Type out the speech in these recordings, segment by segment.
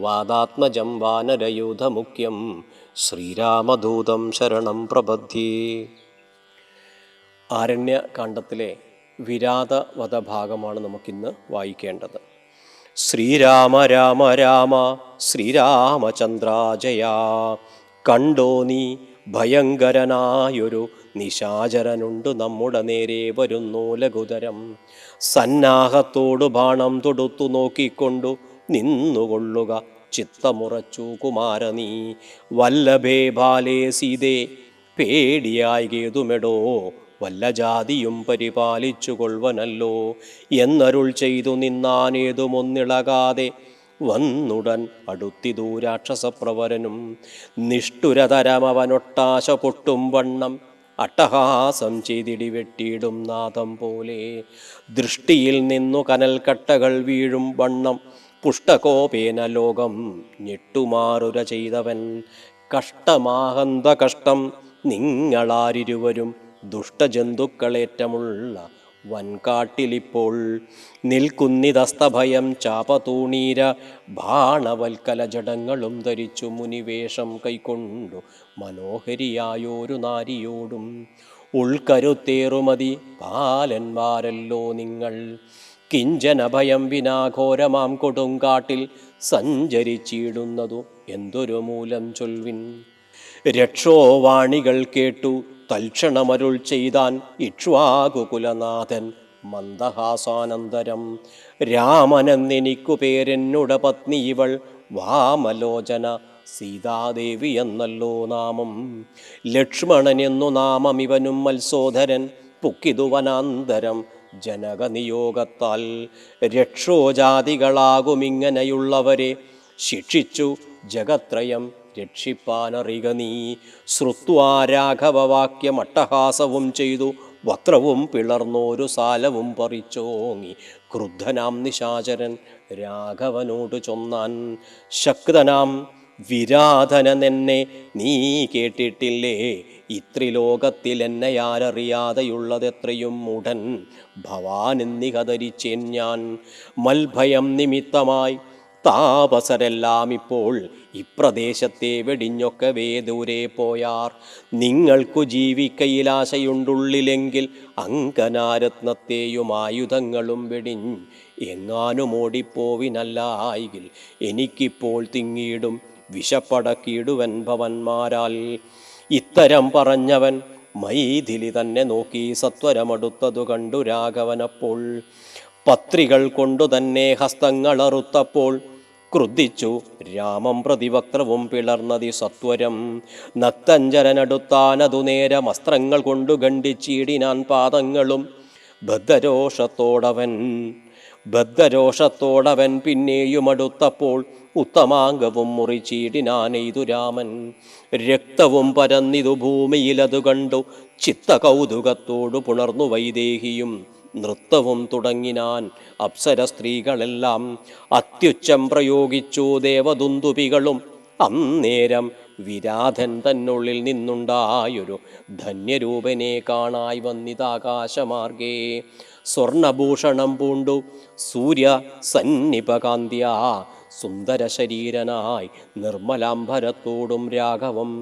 വാദാത്മജം വാനരയൂഥമുഖ്യം. ശ്രീരാമദൂതം ശരണം പ്രബദ്ധി. ആരണ്യകാണ്ഡത്തിലെ വിരാത വധഭാഗമാണ് നമുക്കിന്ന് വായിക്കേണ്ടത്. ശ്രീരാമ രാമ രാമ ശ്രീരാമചന്ദ്രാജയ. കണ്ടോ നീ ഭയങ്കരനായൊരു നിശാചരനുണ്ട് നമ്മുടെ നേരെ വരുന്നു ലഘുതരം. സന്നാഹത്തോടു ബാണം തൊടുത്തു നോക്കിക്കൊണ്ടു നിന്നുകൊള്ളുക. ചിത്തമുറച്ചു കുമാരനീ വല്ലഭേ ബാലേ സീതേ പേടിയായി കേതുമെടോ വല്ല ജാതിയും പരിപാലിച്ചു കൊള്ളുവനല്ലോ എന്നരുൾ ചെയ്തു നിന്നാനേതുമൊന്നിളകാതെ. വന്നുടൻ അടുത്തിതൂ രാക്ഷസപ്രവരനും. നിഷ്ഠുരതരമവനൊട്ടാശ പൊട്ടും വണ്ണം. അട്ടഹാസം ചെയ്തിടി വെട്ടിയിടും നാദം പോലെ. ദൃഷ്ടിയിൽ നിന്നു കനൽക്കട്ടകൾ വീഴും വണ്ണം. പുഷ്ടകോപേന ലോകം ഞെട്ടുമാറുര ചെയ്തവൻ. കഷ്ടമാഹന്ത കഷ്ടം നിങ്ങളാരിരുവരും. ദുഷ്ടജന്തുക്കളേറ്റമുള്ള വൻകാട്ടിലിപ്പോൾ നിൽക്കുന്നിതസ്തഭയം ചാപതൂണീര ബാണവൽക്കല ജടങ്ങളും ധരിച്ചു മുനിവേഷം കൈക്കൊണ്ടു മനോഹരിയായോരു നാരിയോടും ഉൾക്കരുത്തേറുമതി പാലന്മാരല്ലോ നിങ്ങൾ. കിഞ്ചന ഭയം വിനാഘോരമാം കൊടുങ്കാട്ടിൽ സഞ്ചരിച്ചിടുന്നതു എന്തൊരു മൂലം ചൊൽവിൻ. രക്ഷോവാണികൾ കേട്ടു തൽക്ഷണമരുൾ ചെയ്താൻ ഇക്ഷ്വാകുകുലനാഥൻ മന്ദഹാസാനന്തരം. രാമനെന്നെനിക്കു പേരെന്നുട പത്നി ഇവൾ വാമലോചന സീതാദേവി എന്നല്ലോ നാമം. ലക്ഷ്മണനെന്നു നാമം ഇവനും മത്സോധരൻ പുക്കിതു വനാന്തരം ജനകനിയോഗത്താൽ രക്ഷോജാതികളാകുമിങ്ങനെയുള്ളവരെ ശിക്ഷിച്ചു ജഗത്രയം രക്ഷിപ്പാനറിക നീ. ശ്രുത്വാ രാഘവവാക്യം അട്ടഹാസവും ചെയ്തു വക്രവും പിളർന്നോരു സാലവും പറിച്ചോങ്ങി. ക്രുദ്ധനാം നിശാചരൻ രാഘവനോട് ചൊന്നാൻ ശക്തനാം വിരാധനനെന്നെ നീ കേട്ടിട്ടില്ലേ? ആരറിയാതെയുള്ളതെത്രയും ഉടൻ ഭവാനെന്നികതരിച്ചേൻ ഞാൻ. മൽഭയം നിമിത്തമായി താപസരെല്ലാം ഇപ്പോൾ ഇപ്രദേശത്തെ വെടിഞ്ഞൊക്കവേ ദൂരെ പോയാർ. നിങ്ങൾക്കു ജീവിക്കയിലാശയുണ്ടുള്ളിലെങ്കിൽ അങ്കനാരത്നത്തെയും ആയുധങ്ങളും വെടിഞ്ഞ് എങ്ങാനും ഓടിപ്പോവിനല്ലായെങ്കിൽ എനിക്കിപ്പോൾ തിങ്ങിയിടും വിശപ്പടക്കിയിടുവൻ ഭവന്മാരാൽ. ഇത്തരം പറഞ്ഞവൻ മൈഥിലി തന്നെ നോക്കി സത്വരമടുത്തതു കണ്ടു രാഘവനപ്പോൾ. പത്രികൾ കൊണ്ടു തന്നെ ഹസ്തങ്ങൾ ഹസ്തങ്ങളറുത്തപ്പോൾ ക്രുദ്ധിച്ചു രാമം പ്രതിവക്ത്രവും പിളർന്നതി സത്വരം. നത്തഞ്ചരനടുത്താനതു നേരം അസ്ത്രങ്ങൾ കൊണ്ടു ഖണ്ഡിച്ചീടിനാൻ പാദങ്ങളും ബദ്ധരോഷത്തോടവൻ. ബദ്ധരോഷത്തോടവൻ പിന്നെയും അടുത്തപ്പോൾ ഉത്തമാംഗവും മുറിച്ചീടിനാനെയ്തു രാമൻ. രക്തവും പരന്നിതു ഭൂമിയിലതു കണ്ടു. ചിത്തകൗതുകത്തോടു പുണർന്നു വൈദേഹിയും. നൃത്തവും തുടങ്ങിനാൻ അപ്സര സ്ത്രീകളെല്ലാം അത്യുച്ചം പ്രയോഗിച്ചു ദേവദുന്തുപികളും അന്നേരം വിരാധൻ തന്നുള്ളിൽ നിന്നുണ്ടായൊരു ധന്യരൂപനെ കാണായി വന്നിതാകാശമാർഗേ. സ്വർണഭൂഷണം പൂണ്ടു. സൂര്യ സന്നിപകാന്ത്യ സുന്ദര ശരീരനായി നിർമ്മലാംബരത്തോടും രാഘവം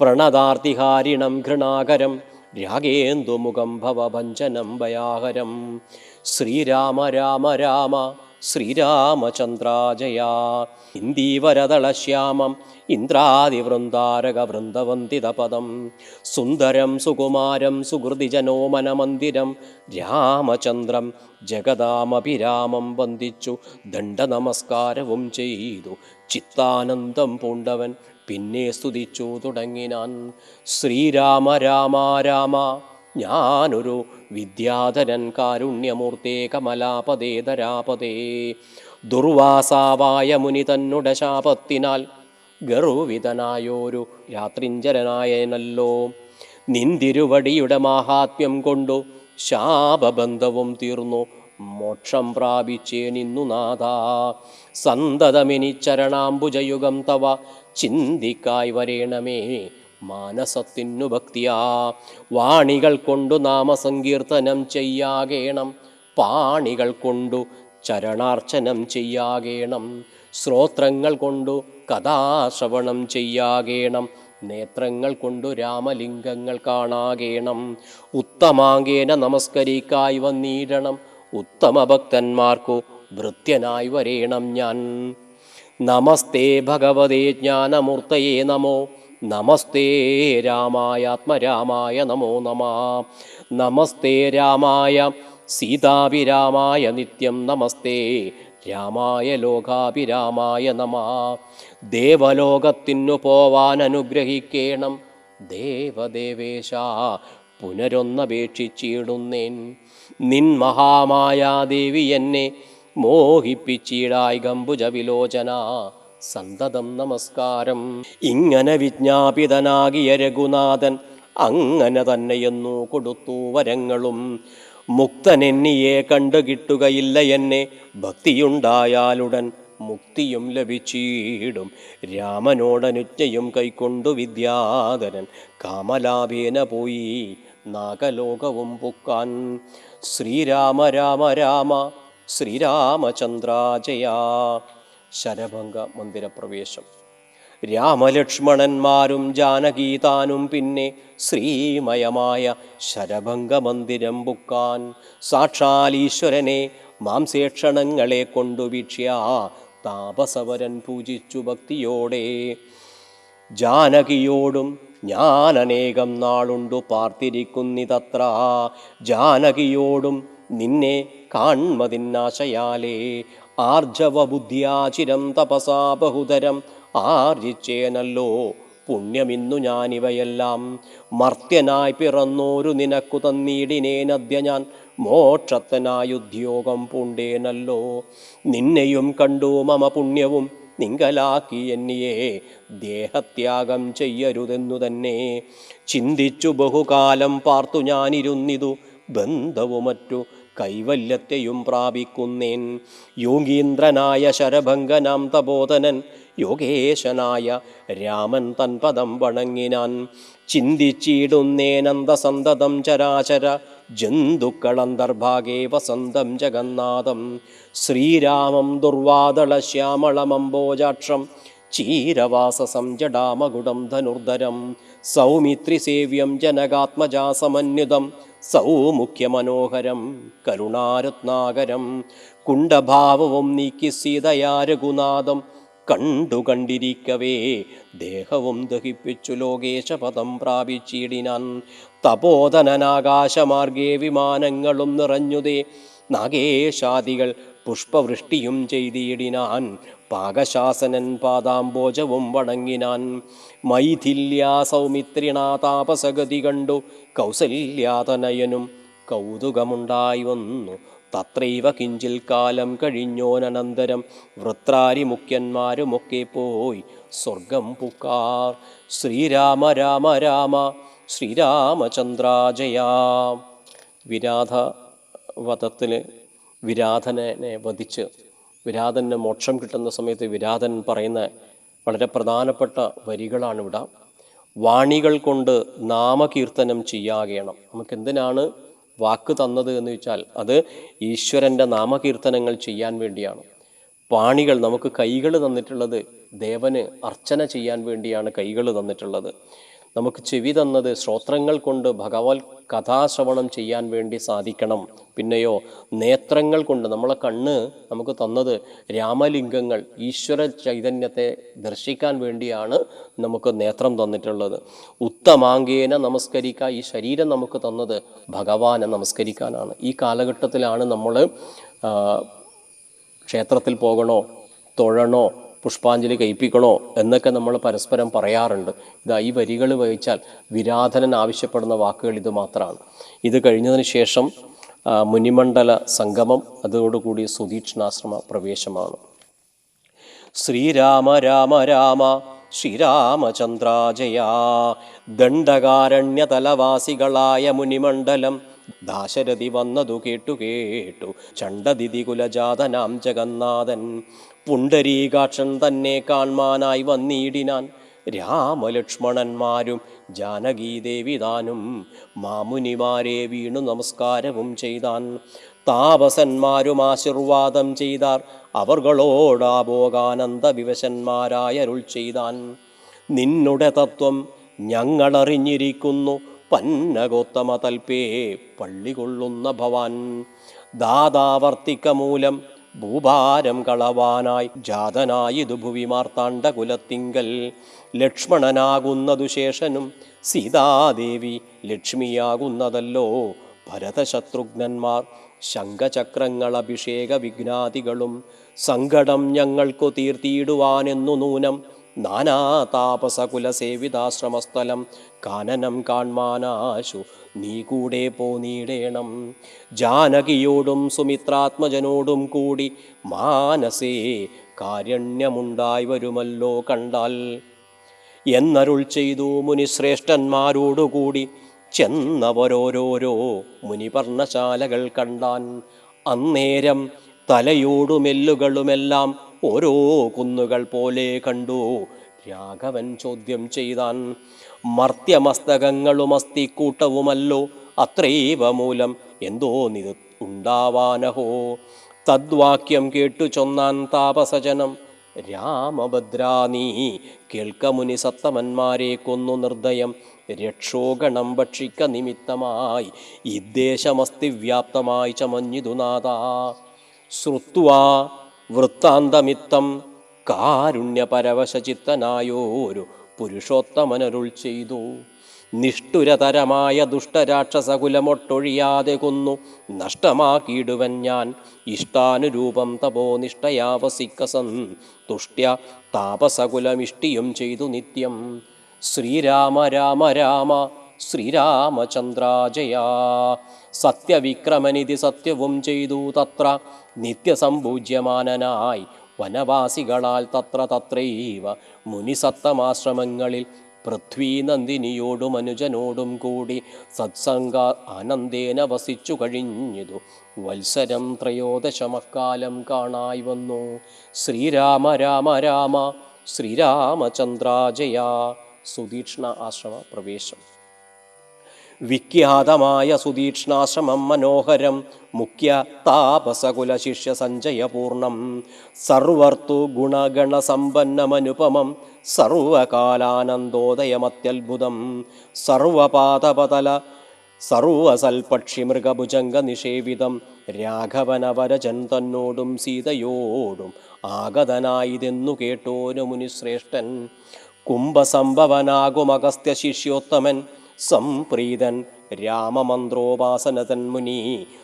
പ്രണതാർത്തിഹാരിണം ഘൃണാകരം രാഗേന്ദുമുഖം ഭവഭഞ്ജനം ഭയാഹരം ശ്രീരാമ രാമ രാമ ശ്രീരാമചന്ദ്രാജയ. ഇന്ദീവരതളശ്യാമം ഇന്ദ്രാദിവൃന്ദാരക വൃന്ദവന്ദിതപദം സുന്ദരം സുകുമാരം സുഹൃതിജനോമനമന്ദിരം രാമചന്ദ്രം ജഗദാമഭിരാമം വന്ദിച്ചു. ദണ്ഡനമസ്കാരവും ചെയ്തു. ചിത്താനന്ദം പൂണ്ടവൻ പിന്നെ സ്തുതിച്ചു തുടങ്ങിനാൻ. ശ്രീരാമ രാമ രാമ ഞാനൊരു വിദ്യാധരൻ കാരുണ്യമൂർത്തേ കമലാപദേ ധരാപദേ ദുർവാസാവായ മുനി തന്നുട ശാപത്തിനാൽ ഗർവിതനായോരു രാത്രിഞ്ചരനായനല്ലോ. നിന്തിരുവടിയുടെ മാഹാത്മ്യം കൊണ്ടു ശാപബന്ധവും തീർന്നു. മോക്ഷം പ്രാപിച്ചേ നിന്നു നാഥ. സന്തതമിനി ചരണാംബുജയുഗം തവ ചിന്തിക്കായി വരേണമേ. മാനസത്തിനു ഭക്തിയാ. വാണികൾ കൊണ്ടു നാമസങ്കീർത്തനം ചെയ്യാകേണം. പാണികൾ കൊണ്ടു ചരണാർച്ചനം ചെയ്യാകേണം. ശ്രോത്രങ്ങൾ കൊണ്ടു കഥാശ്രവണം ചെയ്യാകേണം. നേത്രങ്ങൾ കൊണ്ടു രാമലിംഗങ്ങൾ കാണാകേണം. ഉത്തമാങ്കേന നമസ്കരിക്കായി വന്നിടണം. ഉത്തമ ഭക്തന്മാർക്കു ഭൃത്യനായി വരേണം ഞാൻ. നമസ്തേ ഭഗവതേ ജ്ഞാനമൂർത്തയേ നമോ. നമസ്തേ രാമായ ആത്മരാമായ നമോ നമ. നമസ്തേ രാമായ സീതാഭിരാമായ നിത്യം നമസ്തേ രാമായ ലോകാഭിരാമായ നമ. ദേവലോകത്തിനു പോവാൻ അനുഗ്രഹിക്കേണം. ദേവദേവേശ പുനരൊന്നപേക്ഷിച്ചിടുന്നേൻ. നിൻ മഹാമായാദേവി എന്നെ മോഹിപ്പിച്ചിടായി ഗംബുജ വിലോചന സന്തതം നമസ്കാരം. ഇങ്ങനെ വിജ്ഞാപിതനാകിയ രഘുനാഥൻ അങ്ങനെ തന്നെയെന്നു കൊടുത്തു വരങ്ങളും. മുക്തനെന്നിയെ കണ്ടു കിട്ടുകയില്ല എന്നെ. ഭക്തിയുണ്ടായാലുടൻ മുക്തിയും ലഭിച്ചിടും. രാമനോടനുജ്ഞയും കൈക്കൊണ്ടു വിദ്യാധരൻ കാമലാഭേന പോയി നാഗലോകവും പൊക്കാൻ. ശ്രീരാമ രാമ രാമ ശ്രീരാമചന്ദ്രാജയ. ശരഭംഗ മന്ദിരപ്രവേശം രാമലക്ഷ്മണന്മാരും ജാനകീതാനും പിന്നെ ശ്രീമയമായ ശരഭംഗ മന്ദിരം ബുക്കാൻ. സാക്ഷാൽ ഈശ്വരനെ മാംസേക്ഷണങ്ങളെ കൊണ്ടു വീക്ഷ്യ താപസവരൻ പൂജിച്ചു ഭക്തിയോടെ. ജാനകിയോടും ഞാൻ അനേകം നാളുണ്ടു പാർത്തിരിക്കുന്നിതത്ര. ജാനകിയോടും നിന്നെ കാൺമതിന്നാശയാലേ ആർജവ ബുദ്ധിയാചിരം തപസാ ബഹുതരം. ആർജിച്ചേനല്ലോ പുണ്യമിന്നു ഞാനിവയെല്ലാം. മർത്യനായി പിറന്നോരു നിനക്കു തന്നീടിനേനദ്യ ഞാൻ. മോക്ഷത്തനായുദ്യോഗം പൂണ്ടേനല്ലോ. നിന്നെയും കണ്ടു മമ പുണ്യവും നിങ്കലാക്കി എന്നിയെ ദേഹത്യാഗം ചെയ്യരുതെന്നു തന്നെ. ചിന്തിച്ചു ബഹുകാലം പാർത്തു ഞാനിരുന്നിതു ബന്ധവു മറ്റു കൈവല്യത്തെയും പ്രാപിക്കുന്നേൻ. യോഗീന്ദ്രനായ ശരഭംഗനാം തബോധനൻ യോഗേശനായ രാമൻ തൻ പദം വണങ്ങിനാൻ. ചിന്തിച്ചിടുന്നേനന്ദസന്തതം ചരാചര ജന്തുക്കളന്തർഭാഗേ വസന്തം ജഗന്നാഥം. ശ്രീരാമം ദുർവാദള ശ്യാമളമംബോജാക്ഷം ചീരവാസസം ജഡാമകുടം ധനുർധരം സൗമിത്രിസേവ്യം ജനകാത്മജാസമന്യുതം സൗമുഖ്യമനോഹരം കരുണാരത്നാകരം കുണ്ടഭാവവും നീക്കി സീതയാ രഘുനാഥം കണ്ടു കണ്ടിരിക്കവേ ദേഹവും ദഹിപ്പിച്ചു ലോകേശപദം പ്രാപിച്ചിടിനാൻ തപോധനനാകാശമാർഗേ വിമാനങ്ങളും നിറഞ്ഞുതേ നാഗേശാദികൾ പുഷ്പവൃഷ്ടിയും ചെയ്തിടിനാൻ പാകശാസനൻ പാദാംബോജവും വണങ്ങിനാൻ മൈഥില്യാ സൗമിത്രിണാ താപസഗതി കണ്ടു. കൗസല്യാതനയനും കൗതുകമുണ്ടായി വന്നു. തത്രൈവ കിഞ്ചിൽ കാലം കഴിഞ്ഞോനന്തരം വൃത്രാരി മുഖ്യന്മാരുമൊക്കെ പോയി സ്വർഗം പുക്കാർ. ശ്രീരാമ രാമ രാമ ശ്രീരാമചന്ദ്രാജയാ. വിരാധ വധത്തിൽ വിരാധനെ വധിച്ച് വിരാധന് മോക്ഷം കിട്ടുന്ന സമയത്ത് വിരാതൻ പറയുന്ന വളരെ പ്രധാനപ്പെട്ട വരികളാണിവിടെ. വാണികൾ കൊണ്ട് നാമകീർത്തനം ചെയ്യാകണം. നമുക്ക് എന്തിനാണ് വാക്ക് തന്നത് എന്ന് വെച്ചാൽ അത് ഈശ്വരന്റെ നാമകീർത്തനങ്ങൾ ചെയ്യാൻ വേണ്ടിയാണ്. പാണികൾ നമുക്ക് കൈകൾ തന്നിട്ടുള്ളത് ദേവന് അർച്ചന ചെയ്യാൻ വേണ്ടിയാണ് കൈകൾ തന്നിട്ടുള്ളത്. നമുക്ക് ചെവി തന്നത് ശ്രോത്രങ്ങൾ കൊണ്ട് ഭഗവത് കഥാശ്രവണം ചെയ്യാൻ വേണ്ടി സാധിക്കണം. പിന്നെയോ നേത്രങ്ങൾ കൊണ്ട് നമ്മളെ കണ്ണ് നമുക്ക് തന്നത് രാമലിംഗങ്ങൾ ഈശ്വര ചൈതന്യത്തെ ദർശിക്കാൻ വേണ്ടിയാണ് നമുക്ക് നേത്രം തന്നിട്ടുള്ളത്. ഉത്തമാംഗേന നമസ്കരിക്കുക ഈ ശരീരം നമുക്ക് തന്നത് ഭഗവാനെ നമസ്കരിക്കാനാണ്. ഈ കാലഘട്ടത്തിലാണ് നമ്മൾ ക്ഷേത്രത്തിൽ പോകണോ തൊഴണോ പുഷ്പാഞ്ജലി കഴിപ്പിക്കണോ എന്നൊക്കെ നമ്മൾ പരസ്പരം പറയാറുണ്ട്. ഇതാ ഈ വരികൾ വഹിച്ചാൽ വിരാധനൻ ആവശ്യപ്പെടുന്ന വാക്കുകൾ ഇത് മാത്രമാണ്. ഇത് കഴിഞ്ഞതിന് ശേഷം മുനിമണ്ഡല സംഗമം അതോടുകൂടി സുദീക്ഷണാശ്രമ പ്രവേശമാണ്. ശ്രീരാമ രാമ രാമ ശ്രീരാമചന്ദ്രാജയാ ദണ്ഡകാരണ്യതലവാസികളായ മുനിമണ്ഡലം. ദാശരഥി വന്നതു കേട്ടു കേട്ടു ചണ്ടതിഥി കുലജാതനാം ജഗന്നാഥൻ. പുണ്ടരീകാക്ഷൻ തന്നെ കാൺമാനായി വന്നിടിനാൻ രാമലക്ഷ്മണന്മാരും ജാനകീദേവിതാനും മാമുനിമാരെ വീണു നമസ്കാരവും ചെയ്താൻ. താപസന്മാരും ആശീർവാദം ചെയ്താർ അവർകളോടാഭോഗാനന്ദ വിവശന്മാരായ അരുൾ ചെയ്താൻ. നിന്നുടെ തത്വം ഞങ്ങളറിഞ്ഞിരിക്കുന്നു പന്നഗോത്തമ തൽപേ പള്ളികൊള്ളുന്ന ഭവാൻ. ദാതാവർത്തിക്ക മൂലം ഭൂഭാരം കളവാനായി ജാതനായിതു ഭുവി മാർത്താണ്ഡ കുലത്തിങ്കൽ. ലക്ഷ്മണനാകുന്നതു ശേഷനും സീതാദേവി ലക്ഷ്മിയാകുന്നതല്ലോ. ഭരതശത്രുഘ്നന്മാർ ശംഖചക്രങ്ങൾ അഭിഷേക വിഘ്നാദികളും സങ്കടം ഞങ്ങൾക്കു തീർത്തിയിടുവാനെന്നു നൂനം നാനാ താപസകുലസേവിതാശ്രമസ്ഥലം കാനനം കാൺമാനാശു. നീ കൂടെ പോനീടേണം ജാനകിയോടും സുമിത്രാത്മജനോടും കൂടി മാനസേ കാരണ്യമുണ്ടായി വരുമല്ലോ കണ്ടാൽ. എന്നരുൾ ചെയ്തു മുനിശ്രേഷ്ഠന്മാരോടുകൂടി ചെന്നവരോരോരോ മുനിപർണശാലകൾ കണ്ടാൻ. അന്നേരം തലയോടുമെല്ലുകളുമെല്ലാം ഓരോ കുന്നുകൾ പോലെ കണ്ടു. രാഘവൻ ചോദ്യം ചെയ്താൻ മർത്യമസ്തകങ്ങളും അസ്ഥിക്കൂട്ടവുമല്ലോ. അത്രൈവ മൂലം എന്തോ നിത് ഉണ്ടാവാനഹോ? തദ്വാക്യം കേട്ടു ചൊന്നാൻ താപസജനം രാമഭദ്രാ നീ കേൾക്കമുനി സത്തമന്മാരെ കൊന്നു നിർദ്ദയം. രക്ഷോഗണം ഭക്ഷിക്ക നിമിത്തമായി. ഇദ്ദേശമസ്തി വ്യാപ്തമായി ചമഞ്ഞിതുനാഥ ശ്രുത്വാ വൃത്താന്തമിത്തം കാരുണ്യപരവശചിത്തനായോരു പുരുഷോത്തമനരുൾ ചെയ്തു. നിഷ്ഠുരതരമായ ദുഷ്ടരാക്ഷസകുലമൊട്ടൊഴിയാതെ കൊന്നു. നഷ്ടമാക്കിയിടുവൻ ഞാൻ. ഇഷ്ടാനുരൂപം തപോ നിഷ്ഠയാവസിക്കസൻ. തുഷ്ട്യ താപസകുലമിഷ്ടിയും ചെയ്തു നിത്യം. ശ്രീരാമ രാമ രാമ ശ്രീരാമചന്ദ്രാജയ. സത്യവിക്രമനിധി സത്യവും ചെയ്തു തത്ര നിത്യസംപൂജ്യമാനനായി വനവാസികളാൽ തത്ര തത്രൈവ മുനിസത്തമാശ്രമങ്ങളിൽ പൃഥ്വീനന്ദിനിയോടും അനുജനോടും കൂടി സത്സംഗ ആനന്ദേന വസിച്ചു കഴിഞ്ഞതു. വത്സരം ത്രയോദശമക്കാലം കാണായി വന്നു. ശ്രീരാമ രാമ രാമ ശ്രീരാമചന്ദ്രാജയ. സുതീക്ഷ്ണ ആശ്രമ പ്രവേശം. വിഖ്യാതമായ സുതീക്ഷ്ണാശ്രമം മനോഹരം മുഖ്യ താപസകുല ശിഷ്യ സഞ്ചയപൂർണം സർവർത്തു ഗുണഗണസമ്പന്നമനുപമം സർവകാലാനന്ദോദയമത്യത്ഭുതം. സർവപാദപതല സർവസൽപക്ഷി മൃഗഭുജംഗ നിഷേവിതം രാഘവനവരജൻ തന്നോടും സീതയോടും ആഗതനായിതെന്നു കേട്ടോനു മുനിശ്രേഷ്ഠൻ. കുംഭസംഭവനാകുമഗസ്ത്യ ശിഷ്യോത്തമൻ സംപ്രീതൻ രാമമന്ത്രോപാസനതൻ മുനി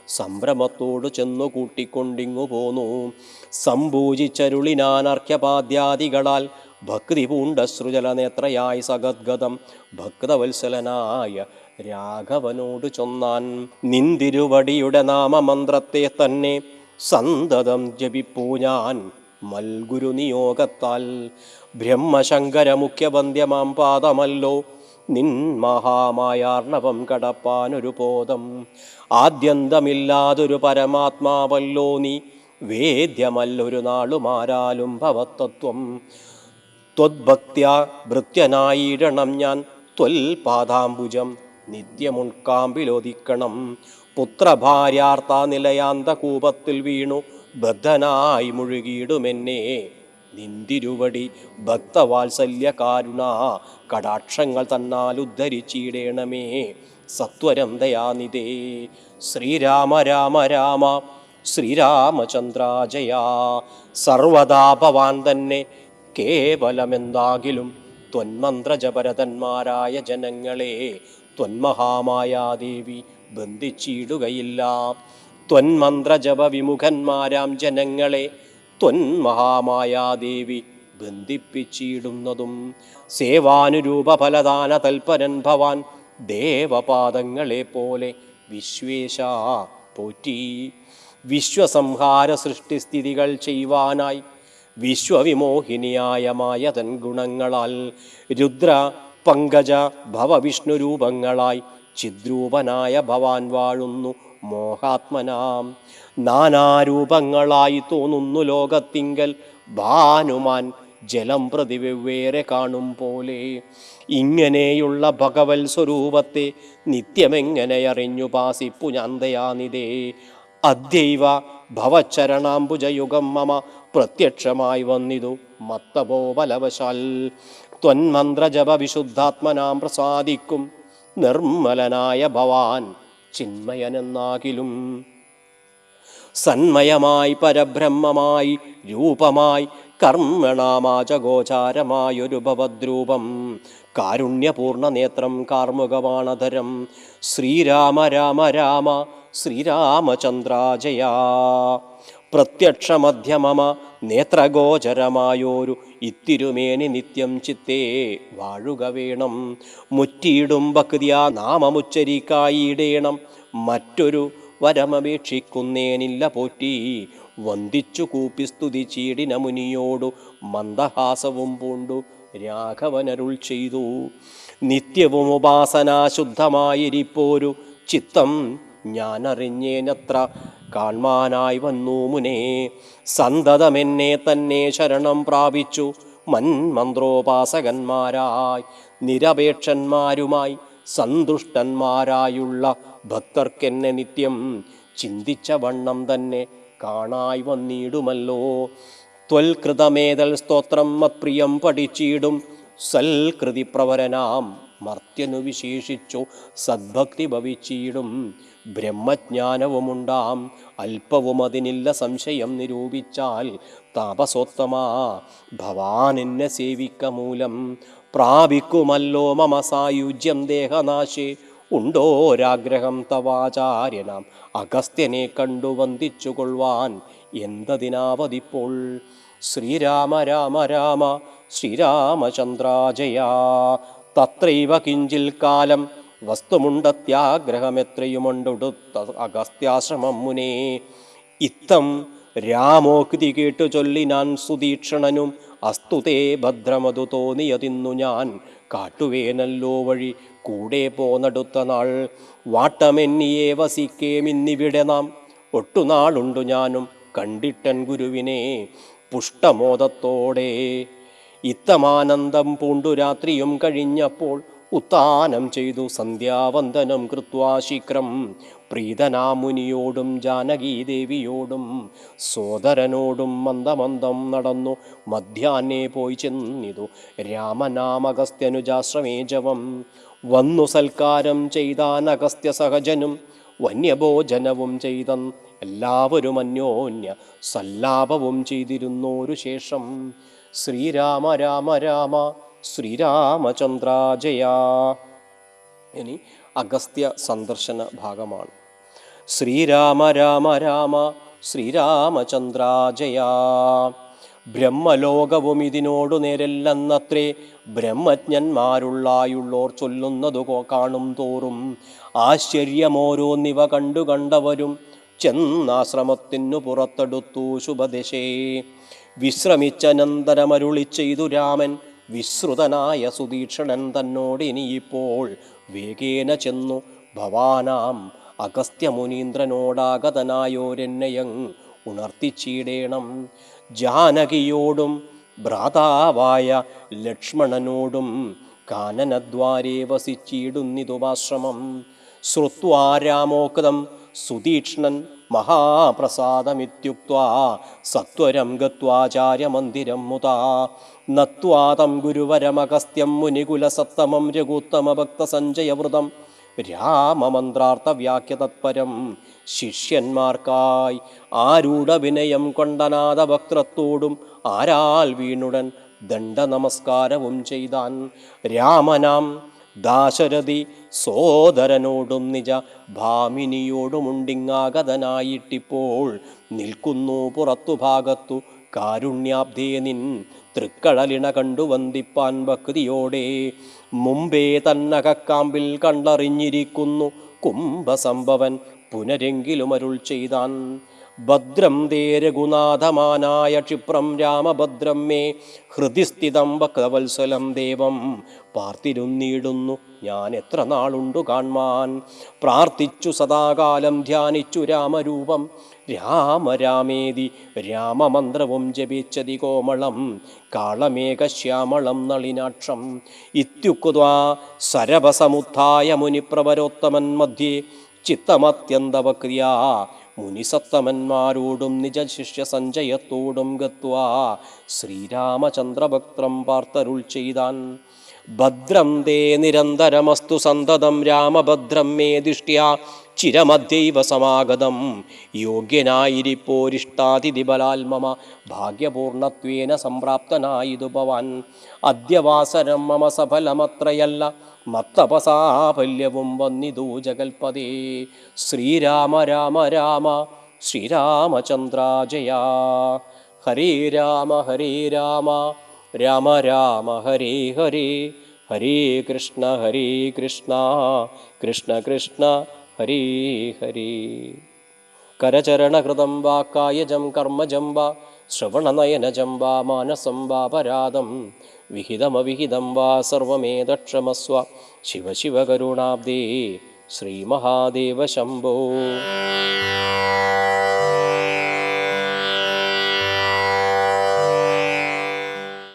സംഭ്രമത്തോടു ചെന്നു കൂട്ടിക്കൊണ്ടിങ്ങു പോന്നു. സംഭൂജിച്ചരുളിനാനർഘ്യപാദ്യാദികളാൽ ഭക്തി പൂണ്ട സൃജലനേത്രയായി സഗദ്ഗതം ഭക്തവത്സലനായ രാഘവനോട് ചൊന്നാൻ. നിന്തിരുവടിയുടെ നാമമന്ത്രത്തെ തന്നെ സന്തതം ജപിപ്പൂ ഞാൻ മൽഗുരു നിയോഗത്താൽ. ബ്രഹ്മശങ്കര മുഖ്യവന്ദ്യമാം പാദമല്ലോ നിൻ മഹാമായാർണവം കടപ്പാനൊരു ബോധം. ആദ്യന്തമില്ലാതൊരു പരമാത്മാവല്ലോ നീ. വേദ്യമല്ലൊരു നാളുമാരാലും ഭവത്തത്വം ത്വദ്ഭക്ത്യ ഭൃത്യനായിടണം ഞാൻ. ത്വൽപാദാംബുജം നിത്യമുൾക്കാമ്പിലൊതിക്കണം. പുത്രഭാര്യാർത്ഥ നിലയാന്ത കൂപത്തിൽ വീണു. ബദ്ധനായി മുഴുകിയിടുമെന്നെ നിന്തിരുവടി ഭക്തവാത്സല്യ കാരുണ കടാക്ഷങ്ങൾ തന്നാൽ ഉദ്ധരിച്ചിടേണമേ. സത്വരം ദയാനിതേ ശ്രീരാമ രാമ രാമ ശ്രീരാമചന്ദ്രാജയ. സർവദാ ഭവാൻ തന്നെ കേവലമെന്താകിലും ത്വന്മന്ത്രജപരതന്മാരായ ജനങ്ങളെ ത്വന്മഹാമായാദേവി ബന്ധിച്ചിടുകയില്ല. ത്വന്മന്ത്രജപ വിമുഖന്മാരാം ജനങ്ങളെ ത്വന്മഹാമായാദേവി ബന്ധിപ്പിച്ചിടുന്നതും സേവാനുരൂപ ഫലദാന തൽപരൻ ഭവാൻ ദേവപാദങ്ങളെ പോലെ വിശ്വേശ പോറ്റി. വിശ്വസംഹാര സൃഷ്ടിസ്ഥിതികൾ ചെയ്യുവാനായി വിശ്വവിമോഹിനിയായ മായതൻ ഗുണങ്ങളാൽ രുദ്ര പങ്കജ ഭവവിഷ്ണു രൂപങ്ങളായി ചിദ്രൂപനായ ഭവാൻ വാഴുന്നു മോഹാത്മനാം. നാനാരൂപങ്ങളായി തോന്നുന്നു ലോകത്തിങ്കൽ. ഭാനുമാൻ ജലം പ്രതി വെവ്വേറെ കാണും പോലെ. ഇങ്ങനെയുള്ള ഭഗവൽ സ്വരൂപത്തെ നിത്യമെങ്ങനെ അറിഞ്ഞു പാസിപ്പു ഞാന്തയാനിതേ അദ്യൈവ ഭവച്ചരണാംബുജയുഗം മമ പ്രത്യക്ഷമായി വന്നിതു മത്തപോ ബലവശാൽ ത്വന്മന്ത്രജപ വിശുദ്ധാത്മനാം പ്രസാദിക്കും നിർമ്മലനായ ഭവാൻ ചിന്മയനെന്നാകിലും. സന്മയമായി പരബ്രഹ്മമായി രൂപമായി കർമ്മണാമാചഗോചാരമായൊരു ഭവദ്രൂപം. കാരുണ്യപൂർണ നേത്രം കാർമുകമാണധരം ശ്രീരാമ രാമ രാമ ശ്രീരാമചന്ദ്രാജയാ. പ്രത്യക്ഷമധ്യമമ നേത്രഗോചരമായോരു ഇത്തിരുമേനി നിത്യം ചിത്തേ വാഴുക വേണം. മുറ്റിയിടും ഭക്തിയാ നാമമുച്ചരിക്കായിടേണം മറ്റൊരു വരമപേക്ഷിക്കുന്നേനില്ല പോറ്റി. വന്ദിച്ചു കൂപ്പി സ്തുതി ചീടിന മുനിയോടു മന്ദഹാസവും പൂണ്ടു. രാഘവനരുൾ ചെയ്തു. നിത്യവും ഉപാസനാശുദ്ധമായിരിപ്പോരു ചിത്തം ഞാനറിഞ്ഞേനത്ര കാൺമാനായി വന്നു മുനേ. സന്തതമെന്നെ തന്നെ ശരണം പ്രാപിച്ചു മന്മന്ത്രോപാസകന്മാരായി. നിരപേക്ഷന്മാരുമായി സന്തുഷ്ടന്മാരായുള്ള ഭക്തർക്കെന്നെ നിത്യം ചിന്തിച്ച വണ്ണം തന്നെ കാണായി വന്നിടുമല്ലോ. ത്വൽകൃതമേതൽ സ്തോത്രം മത്പ്രിയം പഠിച്ചിടും. സൽകൃതി പ്രവരനാം മർത്യനു വിശേഷിച്ചു സദ്ഭക്തി ഭവിച്ചിടും. ബ്രഹ്മജ്ഞാനവുമുണ്ടാം. അല്പവും അതിനില്ല സംശയം നിരൂപിച്ചാൽ താപസോത്തമാ. ഭവാൻ എന്നെ സേവിക്ക മൂലം പ്രാപിക്കുമല്ലോ മമ സായുജ്യം ദേഹനാശേ. ഉണ്ടോരാഗ്രഹം തവാചാര്യനാം. അഗസ്ത്യനെ കണ്ടു വന്ദിച്ചു കൊള്ളുവാൻ എന്തതിനാവതിപ്പോൾ? ശ്രീരാമ രാമ രാമ ശ്രീരാമചന്ദ്രാജയാ. തത്രൈവ കിഞ്ചിൽ കാലം വസ്തുമുണ്ടത്യാഗ്രഹമെത്രയുമുണ്ടൊടുത്ത അഗസ്ത്യാശ്രമം മുനേ. ഇത്തം രാമോക്തി കേട്ടു ചൊല്ലി ഞാൻ സുതീക്ഷണനും അസ്തുതേ ഭദ്രമതു തോന്നിയതിന്നു ഞാൻ. കാട്ടുവേനല്ലോ വഴി കൂടെ പോന്നടുത്ത നാൾ വാട്ടമെന്നിയെ വസിക്കേമിന്നിവിടെ നാം. ഒട്ടുനാളുണ്ടു ഞാനും കണ്ടിട്ടൻ ഗുരുവിനെ പുഷ്ടമോദത്തോടെ. ഇത്തമാനന്ദം പൂണ്ടു രാത്രിയും കഴിഞ്ഞപ്പോൾ ഉത്താനം ചെയ്തു സന്ധ്യാവന്ദനം കൃത്വാ ശീക്രം പ്രീതനാമുനിയോടും ജാനകീദേവിയോടും സോദരനോടും മന്ദമന്ദം നടന്നു. മധ്യാഹ്നേ പോയി ചെന്നിതു. രാമനാമഗസ്ത്യനുജാശ്രമേ ജവം വന്നു സൽക്കാരം ചെയ്താൻ അഗസ്ത്യ സഹജനും വന്യഭോജനവും ചെയ്തൻ. എല്ലാവരും അന്യോന്യ സല്ലാപവും ചെയ്തിരുന്നോരു ശേഷം ശ്രീരാമ രാമ രാമ ശ്രീരാമചന്ദ്രാജയാ. ഇനി അഗസ്ത്യ സന്ദർശന ഭാഗമാണ്. ശ്രീരാമ രാമ രാമ ശ്രീരാമചന്ദ്രാജയാ. ബ്രഹ്മലോകവും ഇതിനോടു നേരല്ലെന്നത്രേ ബ്രഹ്മജ്ഞന്മാരുള്ളായുള്ളോർ ചൊല്ലുന്നതു കാണും തോറും. ആശ്ചര്യമോരോന്നിവ കണ്ടു കണ്ടവരും ചെന്നാശ്രമത്തിനു പുറത്തെടുത്തു ശുഭദശേ. വിശ്രമിച്ചനന്തരമരുളി ചെയ്തു രാമൻ വിശ്രുതനായ സുദീക്ഷണൻ തന്നോട് ഇനിയിപ്പോൾ വേഗേന ചെന്നു ഭവാനാം അഗസ്ത്യമുനീന്ദ്രനോടാഗതനായോരെന്നയങ് ഉണർത്തിച്ചീടേണം. ജാനകിയോടും ഭ്രാതാവായ ലക്ഷ്മണനോടും കാനനദ്വാരേ വസിച്ചിടുന്നിതുപാശ്രമം ശ്രുത്വാരാമോക്തം സുതീക്ഷ്ണൻ മഹാപ്രസാദമിത്യുക്വാ സത്വരം ഗത്വാചാര്യമന്ദിരം മുതാ. നത്വാതം ഗുരുവരമഗസ്ത്യം മുനികുലസത്തമം രഘുത്തമഭക്തസഞ്ജയവൃതം രാമമന്ത്രാർത്ഥവ്യാഖ്യതത്പരം ശിഷ്യന്മാർക്കായി ആരൂഢ വിനയം കൊണ്ടനാഥ ഭക്തത്തോടും ആരാൽ വീണുടൻ ദണ്ഡ നമസ്കാരവും ചെയ്താൻ രാമനാം ദാശരഥി സോദരനോടും നിജ ഭാമിനിയോടുമുണ്ടിങ്ങാഗതനായിട്ടിപ്പോൾ നിൽക്കുന്നു പുറത്തു ഭാഗത്തു കാരുണ്യാബ്ദേ നിൻ തൃക്കടലിണ കണ്ടു വന്ദിപ്പാൻ ഭക്തിയോടെ. മുമ്പേ തന്നകക്കാമ്പിൽ കണ്ടറിഞ്ഞിരിക്കുന്നു കുംഭസംഭവൻ പുനരെങ്കിലും അരുൾ ചെയ്താൻ. ഭദ്രം തേ രഘുനാഥമാനായ ക്ഷിപ്രം രാമഭദ്രം മേ ഹൃദിസ്ഥിതം ഭക്തവത്സലം ദേവം പാർത്തിരുന്നിടുന്നു ഞാൻ എത്ര നാളുണ്ടു കാൺമാൻ പ്രാർത്ഥിച്ചു സദാകാലം ധ്യാനിച്ചു രാമരൂപം. രാമ രാമേതി രാമമന്ത്രവും ജപിച്ചതി കോമളം. കാളമേഘശ്യാമളം നളിനാക്ഷം. ഇത്യുക്വാ സരഭസമുത്ഥായ മുനിപ്രവരോത്തമൻ മധ്യേ ചിത്തമത്യന്തവക്രിയാ. മുനിസത്തമന്മാരോടും നിജശിഷ്യ സഞ്ജയത്തോടും ഗത്വാ. ശ്രീരാമചന്ദ്രഭക്തം പാർത്തരുൾ ചെയ്താൻ ഭദ്രം തേ നിരന്തരമസ്തു സന്തതം രാമഭദ്രം മേ ദിഷ്ട്യ ചിരമധ്യൈവ സമാഗതം. യോഗ്യനായിരിപ്പോരിഷ്ടാതിഥിബലാൽ മമ ഭാഗ്യപൂർണത്വേന സംപ്രാപ്തനായിതു ഭവാൻ. അദ്യവാസരം മമ സഫലമത്രയല്ല മത്തപസാഫല്യവും വന്നിതു ജഗൽപദേ ശ്രീരാമ രാമ രാമ ശ്രീരാമചന്ദ്രാജയ. ഹരേ രാമ ഹരേ രാമ. രാമ രാമ ഹരേ ഹരേ ഹരേ കൃഷ്ണ ഹരേ കൃഷ്ണ കൃഷ്ണ കൃഷ്ണ ഹരേ ഹരേ. കരചരണകൃതം വാ കായജം കർമ്മജം വാ ശ്രവണനയനജം വാ മാനസം വാ പരാതം വിഹിതമവിഹിതം വാ സർവമേതക്ഷമസ്വ. ശിവ ശിവ കരുണാബ്ദേ ശ്രീമഹാദേവ ശംഭോ.